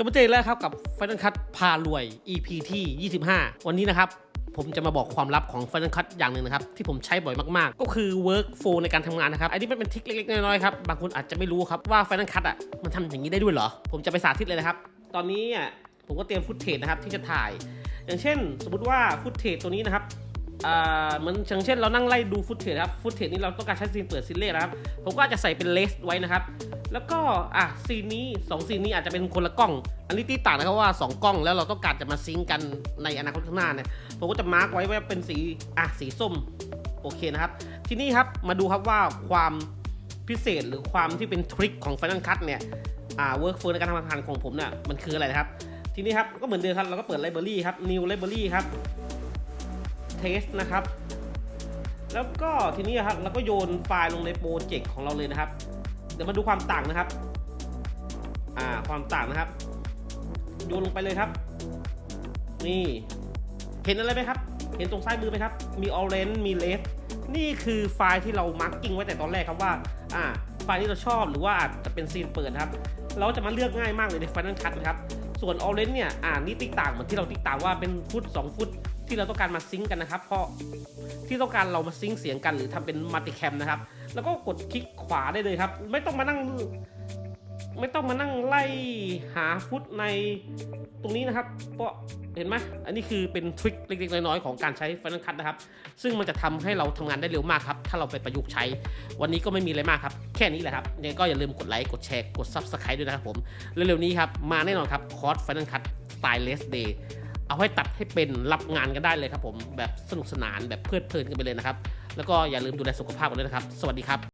ก็มาเจอแล้วครับกับ Final Cut พารวย EP ที่ 25 วันนี้นะครับ ผมจะมาบอกความลับของ Final Cut อย่างหนึ่งนะครับ ที่ผมใช้บ่อยมากๆ ก็คือ workflow ในการทำงานนะครับ อันนี้มันเป็นทริคเล็กๆ น้อยๆครับ บางคนอาจจะไม่รู้ครับว่า Final Cut อะมันทำอย่างนี้ได้ด้วยเหรอ ผมจะไปสาธิตเลยนะครับ ตอนนี้อะผมก็เตรียมฟุตเทจนะครับที่จะถ่าย อย่างเช่น สมมติว่าฟุตเทจตัวนี้นะครับ อ่าเหมือนอย่างเช่นเรานั่งไล่ดูฟุตเทจครับฟุตเทจนี้เราต้องการใช้ซีนเปิดซีนเล่นะครับ ผมก็อาจจะใส่เป็นเลสไว้นะครับ แล้วก็อะซีนนี้2ซีนนี้อาจจะเป็นคนละกล้อง อันนี้ตีต่างนะครับว่า 2 กล้องแล้วเราต้องการจะมาซิงกันในอนาคตข้างหน้าเนี่ยผมก็จะมาร์กไว้ว่าเป็นสีอะสีส้มโอเคนะครับ ทีนี้ครับมาดูครับว่าความพิเศษหรือความที่เป็นทริคของ Final Cut เนี่ยอ่า workflow ในการทำงานของผมเนี่ยมันคืออะไรนะครับ ทีนี้ครับก็เหมือนเดิมครับเราก็เปิด library ครับ new library ครับ test นะครับ แล้วก็ทีนี้ครับเราก็โยนไฟล์ลงในโปรเจกต์ของเราเลยนะครับ เดี๋ยวมาดูความต่างนะครับ อ่าความต่างนะครับ โยนลงไปเลยครับ นี่เห็นอะไรไหมครับ เห็นตรงซ้ายมือไหมครับ มี orange มี red นี่คือไฟล์ที่เรามาร์กิ้งไว้แต่ตอนแรกครับว่า อ่า ไฟล์ที่เราชอบหรือว่าอาจจะเป็นซีนเปิดครับ เราจะมาเลือกง่ายมากเลยใน Final Cut นะครับ ส่วน orange เนี่ย อ่านี่ติ๊กต่างเหมือนที่เราติ๊กต่างว่าเป็นฟุต 2 ฟุต ที่เราต้องการมาซิงก์กันนะครับเพราะที่ต้องการเรามาซิงก์เสียงกันหรือทำเป็นมัลติแคมนะครับ แล้วก็กดคลิกขวาได้เลยครับ ไม่ต้องมานั่ง ไม่ต้องมานั่งไล่หาฟุตในตรงนี้นะครับเพราะเห็นไหมอันนี้คือเป็นทริคเล็กๆน้อยๆของการใช้ Final Cut นะครับ ซึ่งมันจะทำให้เราทำงานได้เร็วมากครับ ถ้าเราไปประยุกต์ใช้ วันนี้ก็ไม่มีอะไรมากครับ แค่นี้แหละครับยังไงก็อย่าลืมกดไลค์ กดแชร์ กด Subscribe ด้วยนะครับผม เร็วๆนี้ครับ มาแน่นอนครับคอร์ส Final Cut Styleless Day เอาให้ตัดให้เป็นรับงานกันได้เลยครับผมแบบสนุกสนานแบบเพลิดเพลินกันไปเลยนะครับ แล้วก็อย่าลืมดูแลสุขภาพกันด้วยนะครับ สวัสดีครับ